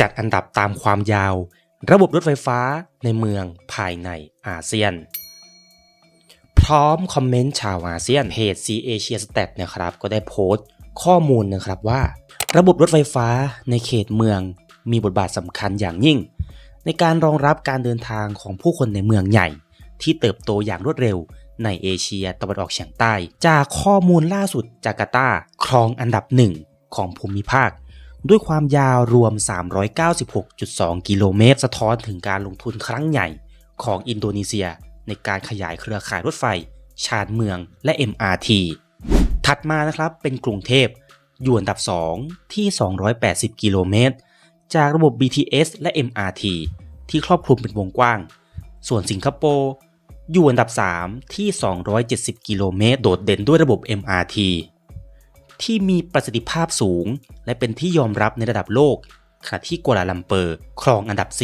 จัดอันดับตามความยาว ระบบรถไฟฟ้าในเมืองภายในอาเซียน พร้อมคอมเมนต์ชาวอาเซียนเพจ C Asia Stat นะครับก็ได้โพสต์ข้อมูลนะครับว่า ระบบรถไฟฟ้าในเขตเมืองมีบทบาทสำคัญอย่างยิ่ง ในการรองรับการเดินทางของผู้คนในเมืองใหญ่ ที่เติบโตอย่างรวดเร็วในเอเชียตะวันออกเฉียงใต้ จากข้อมูลล่าสุดจาการ์ตาครองอันดับหนึ่งของภูมิภาค ด้วยความยาวรวม 396.2 กิโลเมตร สะท้อนถึงการลงทุนครั้งใหญ่ของอินโดนีเซีย ในการขยายเครือข่ายรถไฟ ชานเมืองและ MRT ถัดมานะครับเป็นกรุงเทพอยู่อันดับ 2 ที่ 280 กิโลเมตร จากระบบ BTS และ MRT ที่ครอบคลุมเป็นวงกว้าง ส่วนสิงคโปร์อยู่อันดับ 3 ที่ 270 กิโลเมตร โดดเด่นด้วยระบบ MRT ที่มีประสิทธิภาพสูง และเป็นที่ยอมรับในระดับโลก ขณะที่กัวลาลัมเปอร์ครองอันดับ 4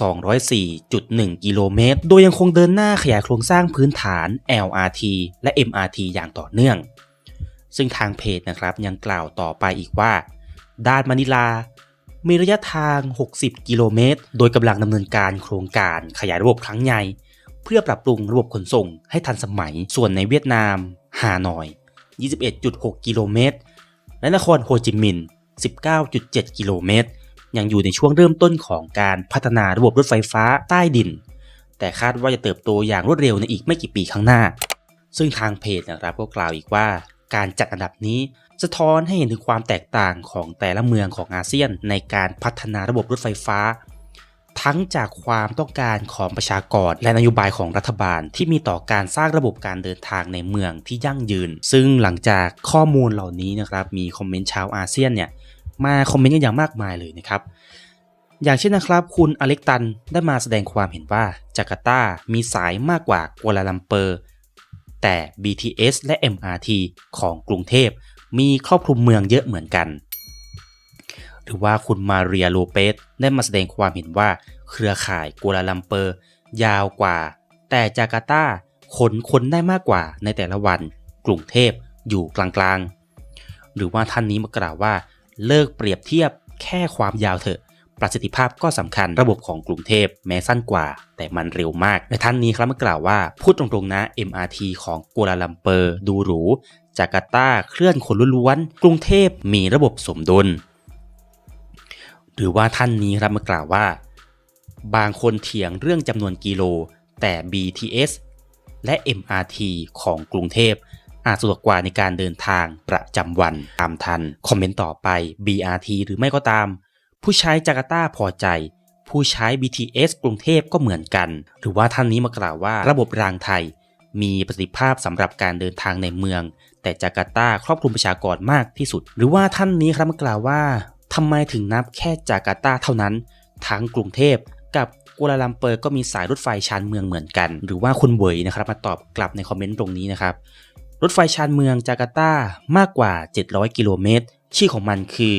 204.1 กิโลเมตร โดยยังคงเดินหน้าขยายโครงสร้างพื้นฐาน LRT และ MRT อย่างต่อเนื่อง ซึ่งทางเพจนะครับยังกล่าวต่อไปอีกว่า ด้านมะนิลา มีระยะทาง 60 กิโลเมตร โดยกำลังดำเนินการโครงการขยายระบบครั้งใหญ่เพื่อปรับปรุงระบบขนส่งให้ทันสมัย ส่วนในเวียดนาม ฮานอย 21.6 กิโลเมตร และนครโฮจิมินห์ 19.7 กิโลเมตร ยังอยู่ในช่วงเริ่มต้นของการพัฒนาระบบรถไฟฟ้าใต้ดิน แต่คาดว่าจะเติบโตอย่างรวดเร็วในอีกไม่กี่ปีข้างหน้า ซึ่งทางเพจนะครับก็กล่าวอีกว่า การจัดอันดับนี้สะท้อนให้เห็นถึงความแตกต่างของแต่ละเมืองของอาเซียนในการพัฒนาระบบรถไฟฟ้า ทั้งจากความต้องการของประชากรและนโยบายของรัฐบาลที่มีต่อการสร้างระบบการเดินทางในเมืองที่ยั่งยืน ซึ่งหลังจากข้อมูลเหล่านี้นะครับมีคอมเมนต์ชาวอาเซียนเนี่ยมาคอมเมนต์กันอย่างมากมายเลยนะครับอย่างเช่นนะครับคุณอเล็กตันได้มาแสดงความเห็นว่าจาการ์ตา มีสายมากกว่ากัวลาลัมเปอร์ แต่ BTS และ MRT ของกรุงเทพมีครอบคลุมเมืองเยอะเหมือนกัน หรือว่าคุณมาเรียโลเปสได้มาแสดงความเห็นว่าเครือข่ายกัวลาลัมเปอร์ ยาวกว่า แต่จาการ์ตาขนคนได้มากกว่าในแต่ละวัน กรุงเทพอยู่กลางๆ หรือว่าท่านนี้มากล่าวว่า เลิกเปรียบเทียบแค่ความยาวเถอะ ประสิทธิภาพก็สำคัญระบบของกรุงเทพแม้สั้นกว่า แต่มันเร็วมากและท่านนี้ครับมากล่าวว่าพูดตรงๆนะ MRT ของกัวลาลัมเปอร์ดูหรูจาการ์ตาเคลื่อนคนล้วนๆกรุงเทพมีระบบสมดุล หรือว่าท่านนี้ครับมากล่าวว่า บางคนเถียงเรื่องจำนวนกิโล แต่ BTS และ MRT ของกรุงเทพอาจสะดวกกว่าในการเดินทางประจำวันตามทัน คอมเมนต์ต่อไป BRT หรือไม่ก็ตาม ผู้ใช้จาการ์ตาพอใจ ผู้ใช้ BTS กรุงเทพก็เหมือนกัน หรือว่าท่านนี้มากล่าวว่าระบบรางไทย มีประสิทธิภาพสำหรับการเดินทางในเมือง แต่จาการ์ตาครอบคลุมประชากรมากที่สุด หรือว่าท่านนี้ครับมากล่าวว่า ทำไมถึงนับแค่จาการ์ตาเท่านั้นทั้งกรุงเทพกับกัวลาลัมเปอร์ก็มีสายรถไฟชานเมืองเหมือนกัน หรือว่าคุณเวยนะครับมาตอบกลับในคอมเมนต์ตรงนี้นะครับ รถไฟชานเมืองจาการ์ตามากกว่า 700 กิโลเมตร ชื่อของมันคือ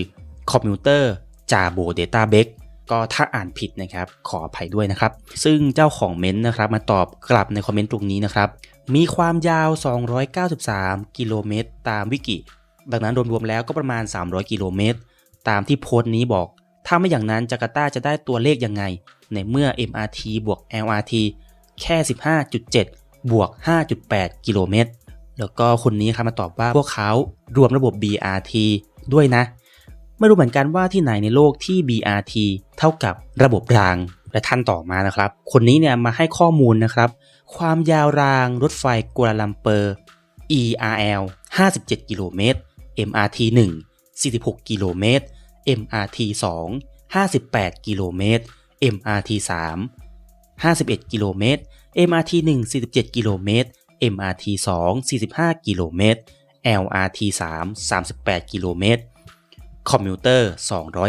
คอมพิวเตอร์จาโบเดต้าเบกก็ถ้าอ่านผิดนะครับขออภัยด้วยนะครับ ซึ่งเจ้าของเม้นต์นะครับมาตอบกลับในคอมเมนต์ตรงนี้นะครับ มีความยาว 293 กิโลเมตรตามวิกิ ดังนั้นรวมๆแล้วก็ประมาณ 300 กิโลเมตร ตามที่โพสต์นี้บอก ถ้าไม่อย่างนั้นจาการ์ตาจะได้ตัวเลขยังไง ในเมื่อ MRT บวก LRT แค่ 15.7 บวก 5.8 กิโลเมตร แล้วก็คนนี้ครับมาตอบว่าพวกเขารวมระบบ BRT ด้วยนะ ไม่รู้เหมือนกันว่าที่ไหนในโลกที่ BRT เท่ากับระบบราง และท่านต่อมานะครับ คนนี้เนี่ยมาให้ข้อมูลนะครับ ความยาวรางรถไฟกัวลาลัมเปอร์ ERL 57 กิโลเมตร MRT 1 46 กิโลเมตร MRT 2 58 กิโลเมตร MRT 3 51 กิโลเมตร MRT 1 47 กิโลเมตร MRT 2 45 กิโลเมตร LRT 3 38 กิโลเมตร คอมมิวเตอร์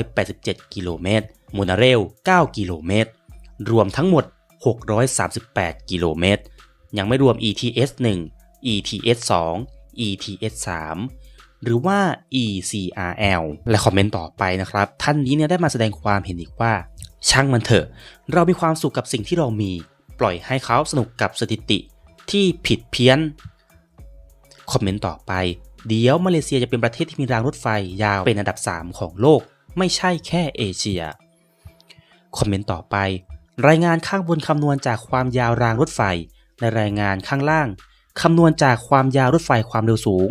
287 กิโลเมตรโมนาเรล 9 กิโลเมตร รวมทั้งหมด 638 กิโลเมตร ยังไม่รวม ETS 1 ETS 2 ETS 3 หรือว่า ECRL และคอมเมนต์ต่อไปนะครับ ท่านนี้เนี่ยได้มาแสดงความเห็นอีกว่า ช่างมันเถอะ เรามีความสุขกับสิ่งที่เรามี ปล่อยให้เขาสนุกกับสถิติที่ผิดเพี้ยน คอมเมนต์ต่อไป เดี๋ยวมาเลเซียจะเป็นประเทศที่มีรางรถไฟยาวเป็นอันดับ 3 ของโลก ไม่ใช่แค่เอเชีย คอมเมนต์ต่อไป รายงานข้างบนคำนวณจากความยาวรางรถไฟ ในรายงานข้างล่างคำนวณจากความยาวรถไฟความเร็วสูง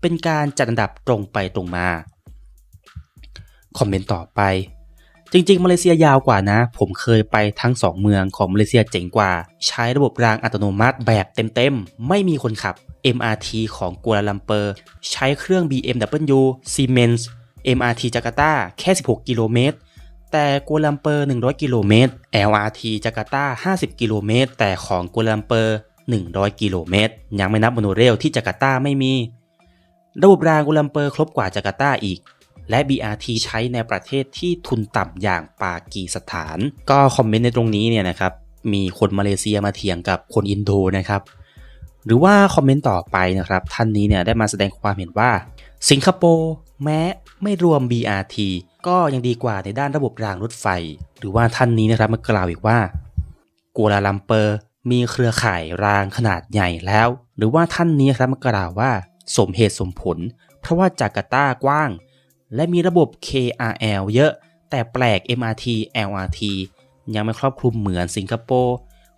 เป็นการจัดอันดับตรงไปตรงมา คอมเมนต์ต่อไป จริงๆ มาเลเซียยาวกว่านะ ผมเคยไปทั้ง 2 เมืองของมาเลเซียเจ๋งกว่า ใช้ระบบรางอัตโนมัติแบบเต็มๆ ไม่มีคนขับ MRT ของกัวลาลัมเปอร์ ใช้เครื่อง BMW Siemens MRT จาการ์ตาแค่ 16 กิโลเมตร แต่กัวลาลัมเปอร์ 100 กิโลเมตร LRT จาการ์ตา 50 กิโลเมตร แต่ของกัวลาลัมเปอร์ 100 กิโลเมตร ยังไม่นับโมโนเรลที่จาการ์ตาไม่มี ระบบรางกัวลาลัมเปอร์ครบกว่าจาการ์ตาอีก และ BRT ใช้ในประเทศที่ทุนต่ำอย่างปากีสถาน ก็คอมเมนต์ในตรงนี้เนี่ยนะครับ มีคนมาเลเซียมาเถียงกับคนอินโดนะครับ หรือว่าคอมเมนต์ต่อไปนะครับ ท่านนี้เนี่ยได้มาแสดงความเห็นว่า สิงคโปร์แม้ไม่รวม BRT ก็ยังดีกว่าในด้านระบบรางรถไฟ หรือว่าท่านนี้นะครับมากล่าวอีกว่ากัวลาลัมเปอร์มีเครือข่ายรางขนาดใหญ่แล้ว หรือว่าท่านนี้ครับมากล่าวว่า สมเหตุสมผล เพราะว่าจาการ์ตากว้าง และมีระบบ KRL เยอะ แต่แปลก MRT LRT ยังไม่ครอบคลุมเหมือนสิงคโปร์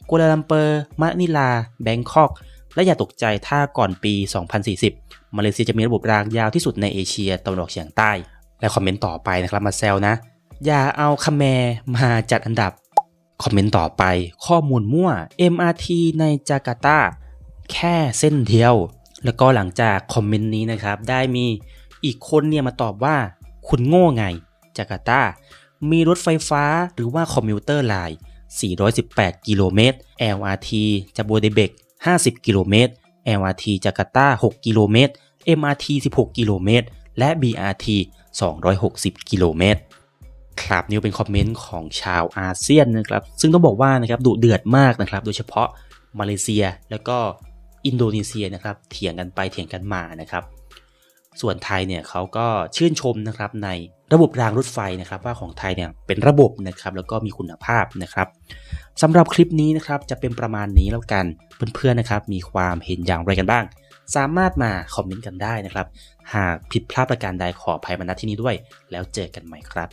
กัวลาลัมเปอร์มะนิลา แบงคอก และอย่าตกใจถ้าก่อนปี 2040 มาเลเซียจะมีระบบรางยาวที่สุดในเอเชียตะวันออกเฉียงใต้ และคอมเมนต์ต่อไปนะครับมาแซวนะ อย่าเอาคาแมมาจัดอันดับ คอมเมนต์ต่อไปข้อมูลมั่ว MRT ในจาการ์ตา แค่เส้นเดียว แล้วก็หลังจากคอมเมนต์นี้นะครับ ได้มีอีกคนเนี่ยมาตอบว่าคุณโง่ไง จาการ์ตา มีรถไฟฟ้าหรือว่าคอมมิวเตอร์ไลน์ 418 กิโลเมตร LRT จากโบเดเบก 50 กิโลเมตร LRT จาการ์ตา 6 กิโลเมตร MRT 16 กิโลเมตร และ BRT 260 กิโลเมตรครับนี่เป็นคอมเมนต์ของชาวอาเซียนนะครับ ซึ่งต้องบอกว่านะครับดุเดือดมากนะครับ โดยเฉพาะมาเลเซียแล้วก็ อินโดนีเซียนะครับเถียงกันไปเถียงกันมานะครับ ส่วนไทยเนี่ยเขาก็ชื่นชมนะครับในระบบรางรถไฟนะครับ ว่าของไทยเนี่ยเป็นระบบนะครับแล้วก็มีคุณภาพนะครับสำหรับคลิปนี้นะครับจะเป็นประมาณนี้แล้วกันเพื่อนๆนะครับ มีความเห็นอย่างไรกันบ้าง สามารถมาคอมเมนต์กันได้นะครับ หากผิดพลาดประการใดขออภัยมาณที่นี้ด้วย แล้วเจอกันใหม่ครับ